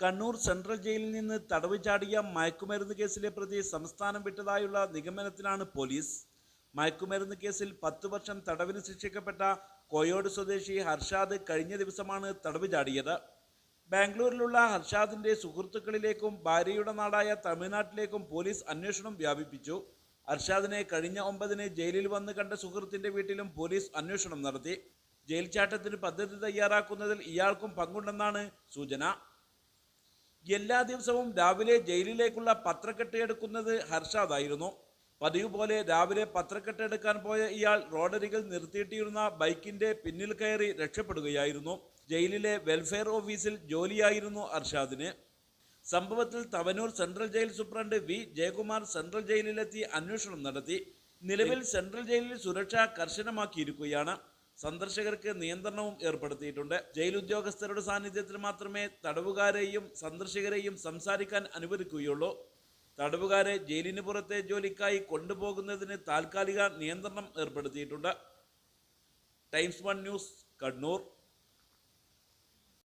Kannur central ജയിലിൽ നിന്ന് തടവ് ചാടിയ മയക്കുമരുന്ന് കേസിലെ പ്രതി സംസ്ഥാനം വിട്ടതായുള്ള നിഗമനത്തിലാണ് പോലീസ്. മയക്കുമരുന്ന് കേസിൽ പത്ത് വർഷം തടവിന് ശിക്ഷിക്കപ്പെട്ട കോയോട് സ്വദേശി ഹർഷാദ് കഴിഞ്ഞ ദിവസമാണ് തടവ് ചാടിയത്. ബാംഗ്ലൂരിലുള്ള ഹർഷാദിന്റെ സുഹൃത്തുക്കളിലേക്കും ഭാര്യയുടെ നാടായ തമിഴ്നാട്ടിലേക്കും പോലീസ് അന്വേഷണം വ്യാപിപ്പിച്ചു. ഹർഷാദിനെ കഴിഞ്ഞ ഒമ്പതിന് ജയിലിൽ വന്ന് കണ്ട സുഹൃത്തിന്റെ വീട്ടിലും പോലീസ് അന്വേഷണം നടത്തി. ജയിൽ ചാട്ടത്തിന് പദ്ധതി തയ്യാറാക്കുന്നതിൽ ഇയാൾക്കും പങ്കുണ്ടെന്നാണ് സൂചന. എല്ലാ ദിവസവും രാവിലെ ജയിലിലേക്കുള്ള പത്രക്കെട്ട് എടുക്കുന്നത് ഹർഷാദായിരുന്നു. പതിവ് പോലെ രാവിലെ പത്രക്കെട്ട് എടുക്കാൻ പോയ ഇയാൾ റോഡരികിൽ നിർത്തിയിട്ടിരുന്ന ബൈക്കിന്റെ പിന്നിൽ കയറി രക്ഷപ്പെടുകയായിരുന്നു. ജയിലിലെ വെൽഫെയർ ഓഫീസിൽ ജോലിയായിരുന്നു അർഷാദിന് സംഭവത്തിൽ Tavanur central jail superintendent V. Jayakumar central ജയിലിലെത്തി അന്വേഷണം നടത്തി. നിലവിൽ സെൻട്രൽ ജയിലിൽ സുരക്ഷ കർശനമാക്കിയിരിക്കുകയാണ്. സന്ദർശകർക്ക് നിയന്ത്രണവും ഏർപ്പെടുത്തിയിട്ടുണ്ട്. ജയിൽ ഉദ്യോഗസ്ഥരുടെ സാന്നിധ്യത്തിൽ മാത്രമേ തടവുകാരെയും സന്ദർശകരെയും സംസാരിക്കാൻ അനുവദിക്കുകയുള്ളൂ. തടവുകാരെ ജയിലിന് പുറത്തെ ജോലിക്കായി കൊണ്ടുപോകുന്നതിന് താൽക്കാലിക നിയന്ത്രണം ഏർപ്പെടുത്തിയിട്ടുണ്ട്. Times One News Kannur.